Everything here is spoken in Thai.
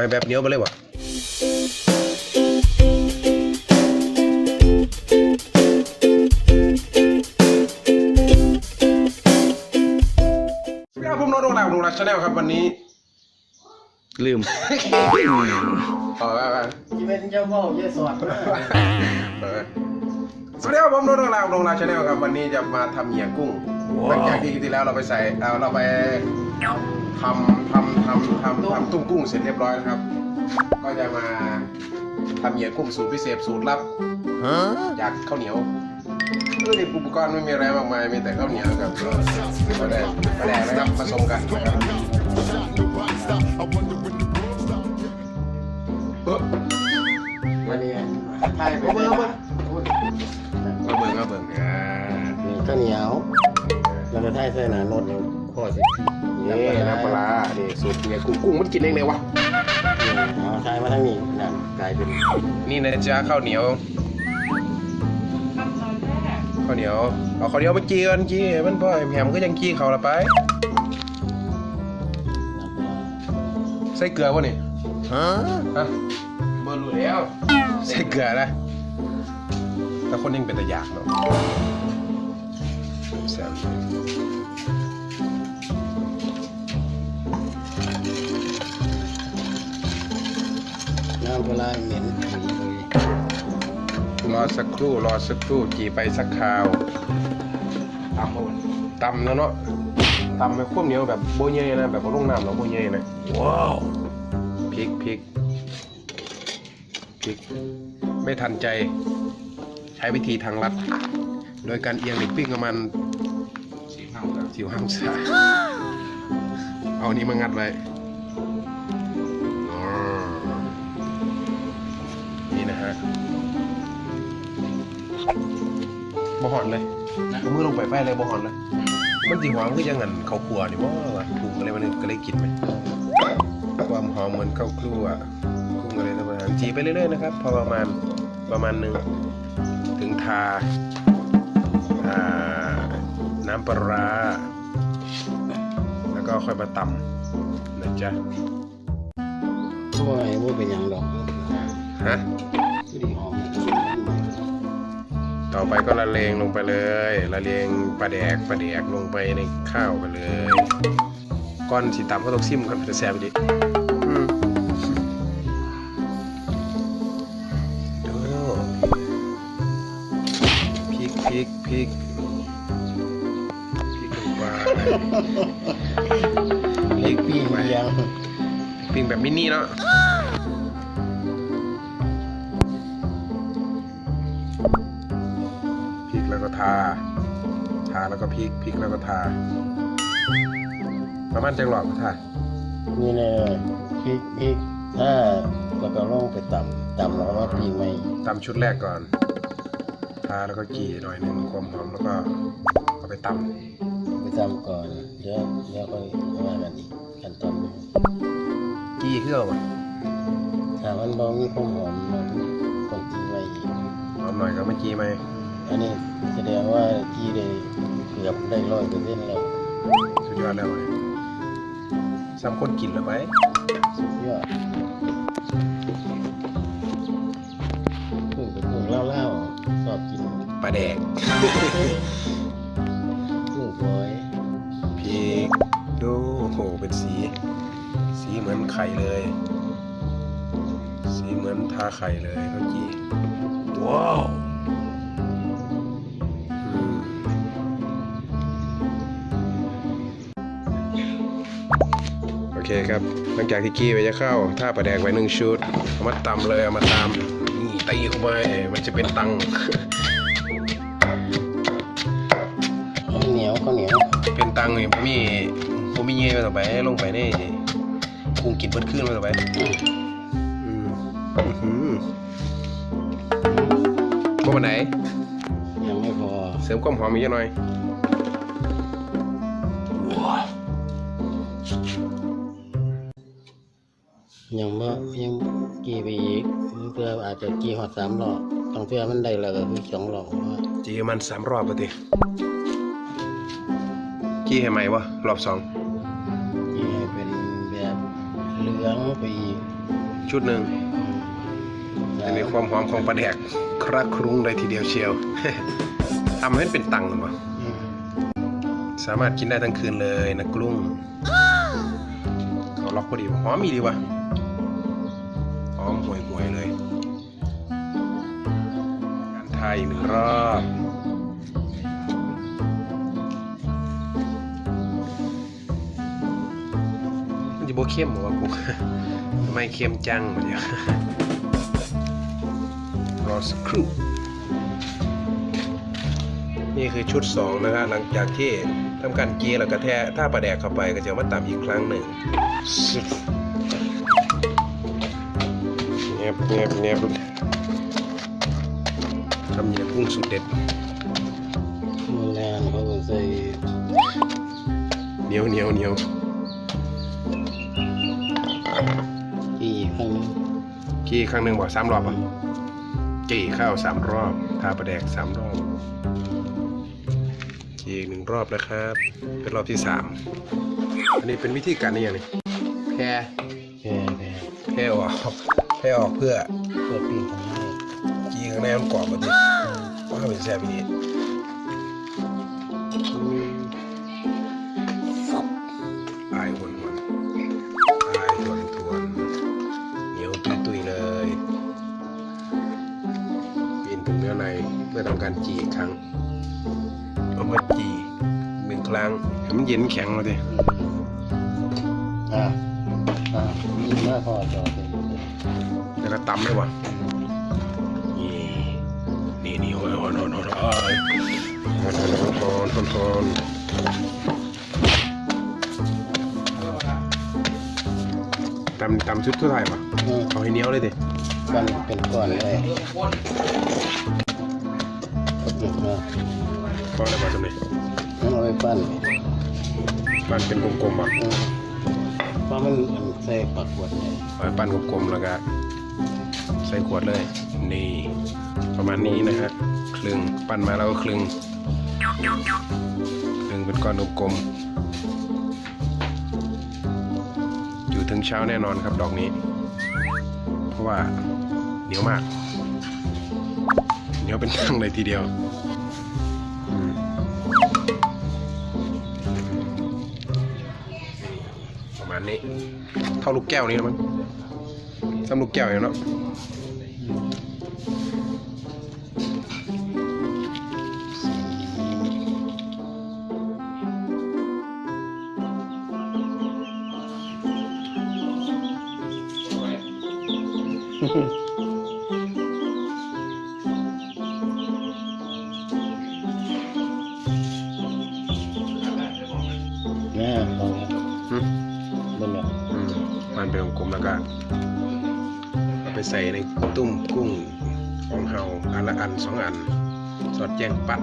ให้แบบเหนียวไปเลยวะสวัสดีครับผมโน้ตโดงดาวดูรักชาแนลครับวันนี้ลืมต่อไปไปที่เป็นเจ้าพ่อเยสอดเออสวัสดีครับผมโน้ตโดงดาวดูรักชาแนลครับวันนี้จะมาทำเหยียกุ้งหลังจากที่ที่แล้วเราไปใส่เอาเราไป ทำทำทำทำทำตุ้งกุ้งเสร็จเรียบร้อยแล้วครับ ก็จะมาทำเหยียกุ้งสูตรพิเศษสูตรลับจากข้าวเหนียวคือในอุปกรณ์ไม่มีอะไรมากมายมีแต่ข้าวเหนียวกับก็ได้ก็ได้นะครับผสมกันนะครับเออวันนี้ไทยไปเอาเบิ่งเอาเบิ่งเอาเบิ่งเอาเบิ่งอ่านี่ข้าวเหนียวแล้วก็ไทยใส่หนารถอยู่พ่อสิ นี่น้ำปลาร้านี่สูตรเหยียกุ้งกุ้งมันกินเองเลยวะเอาไทยมาทั้งนี้นั่นกลายเป็นนี่นะจ๊ะข้าวเหนียวข้าวเหนียวเอาข้าวเหนียวไปจีกันจีมันพ่อแหมก็ยังจีเขาละไปใส่เกลือป่ะนี่ฮะฮะเบอร์รู้แล้วใส่เกลือนะแต่คนยังเป็นตะยากเนาะแซ่บ น้ำปลาเหม็นผีเลยรอสักครู่รอสักครู่จีไปสักคราวตามมาวันตำแล้วเนาะตำให้ข้าวเหนียวแบบโบเย่นะแบบว่าลงน้ำแล้วโบเย่นะว้าวพริกพริกพริก ไม่ทันใจ ใช้วิธีทางลัด โดยการเอียงเด็กปิ้งประมาณสีห้าครับสิวห้ามสาเอาอันนี้มางัดไว้ บ่หอนเลยเอามือลงไปไฟเลยบ่หอนเลยมันสีหอมก็ยังเงินข้าวคั่วนี่ว่าวะปรุงอะไรมันก็เลยกินไหมความหอมเหมือนข้าวคั่วปรุงอะไรประมาณจีไปเรื่อยๆนะครับ พอประมาณประมาณหนึ่งถึงทาอ่าน้ำปลาร้าแล้วก็ค่อยมาตำนะจ๊ะพวกไอ้พวกเป็นหยังดอกฮะที่ดีหอม ต่อไปก็ละเลงลงไปเลยละเลงปลาแดกปลาแดกลงไปในข้าวไปเลยก้อนสีตำก็ต้องซิมกันจะแซ่บดีอืมดูพริกพริกพริกพริกลงไปพริกปีลงไปเลี้ยงปิ้งแบบมินิเนาะ ทา ทาแล้วก็พริกพริกแล้วก็ทา ประมาณจังหลอดก็ทานี่เลยพริกพริกถ้าแล้วก็ลงไปต่ำต่ำแล้วก็ปีใหม่ตำชุดแรกก่อน ทาแล้วก็จีหน่อยหนึ่งความหอมแล้วก็เอาไปตไปทำก่อนเดี๋ยวเดี๋ยวก็ว่ากันอีกขั้นตอนนี้ำจีเครื่องวะถ้ามันบ่มีความหอมมันต้องจีไว้อีกหอมหน่อยก็ไม่จีไหม อันนี้แสดงว่าจีได้เกือบได้ร้อยเปอร์เซ็นต์แล้วสุดยอดแล้วเลยซ้ำคนกินแล้วไปสุดยอดเพิ่งเป็นกุ้งเล่าๆชอบกินปลาแดกกุ้งฝอยพริกดูโอ้โหเป็นสี สีเหมือนไข่เลย สีเหมือนทาไข่เลยก็จีว้าว เคครับหลังจากที่กี้ไปจะเข้าท่าประแดกไว้หนึ่งชุดเอามาตำเลยเอามาตำนี่ตีเข้าไปมันจะเป็นตังข้าวเหนียวข้าวเหนียวเป็นตังนี่ผมมีผมมีเงี้ยไปต่อไปลงไปนี่กุ้งกินเบิดขึ้นไปต่อไปอืมอื้อหือพวกมันไหนยังไม่พอเสริมความหอมอีกหน่อย ยังบ่ยังกี่ไปอีกเพื่ออาจจะกี่หอดสามรอบต้องเพื่อมันได้แล้วก็คือสองรอบว่าจีมันสามรอบปะติกี้ให้ไหมวะรอบสองกี่ให้เป็นแบบเลือลืองไปอีกชุดหนึ่งจะมีความหอมของปลาแดกครักครุ้งเลยทีเดียวเชียวทำให้เป็นตังค์หรือเปล่าอืมสามารถกินได้ทั้งคืนเลยนะกรุ้งเขาล็อกพอดีหอมมีดีวะ หอมห่วยหวยๆเลยการทายอีกหนึ่งรอบมันจะโบเข้มเหรอวะกูทำไมเข้มจังเนี่ยรอสักครู่นี่คือชุดสองนะครับหลังจากที่ทำการเกียร์แล้วก็แท้ถ้าประแดกเข้าไปก็จะมาตำอีกครั้งหนึ่ง เงียบเงียบเงียบทำเนียกุ้งสุดเด็ดมันแรงเขาก็ใส่เหนียวเหนียวเหนียวอีกข้างหนึงกี่ครั้งหนึ่งบ่สามรอบอะกี่ข้าวสามรอบทาประแดกสามรอบกี่อีกหนึ่งรอบนะครับ เป็นรอบที่สามอันนี้เป็นวิธีการนี่ยังไงแค่แผ่แผ่แค่ออก แค่ออกเพื่อเพื่อปีนข้งนกีข้างในมันกรอบมาดิว่าเป็นแซ่บอีนี่อายหวนหวนอายทวนทวนเหนียวตุยตุยเลยเปลี่ยนถึงเนื้อในเพื่อทำการจีอีกครั้งเอามาจีหนึ่งครั้งให้มันเย็นแข็งมาดิอะอะยิงมาพอจอเป็นเลย แล้วก็ตำได้ว่ะนี่นี่นี่โอ้ยโอ้ยโอ้ยโอ้ยโอ้ยโอ้ยโอ้ยโอ้ยโอ้ยโอ้ยโอ้ยตำตำชุดเท่าไหร่ป่ะเอาให้เนี้ยวเลยดิมันเป็นก้อนเลยเรื่องก้อาเก็บมาก็อะไรมาจำเลยเอาไว้ปั้นปั้นเป็นกลมๆอะ พราะมันมันใส่ปักขวดเลยปั้นกลมๆแล้วก็ใส่ขวดเลย นี่ ประมาณนี้นะฮะคลึงปั้นมาแล้วก็คลึงคลึงเป็นก้อนกลมๆอยู่ถึงเช้าแน่นอนครับดอกนี้ เพราะว่าเหนียวมากเหนียวเป็นทั้งเลยทีเดียว ณนี้ เท่าลูกแก้วนี้นะมั้งสำลูกแก้วอย่างเนาะแเป็นกลมๆแล้วก็เอาไปใส่ในตุ้มกุ้งของเฮาอันละอันสองอัน สอดแจ้งปัด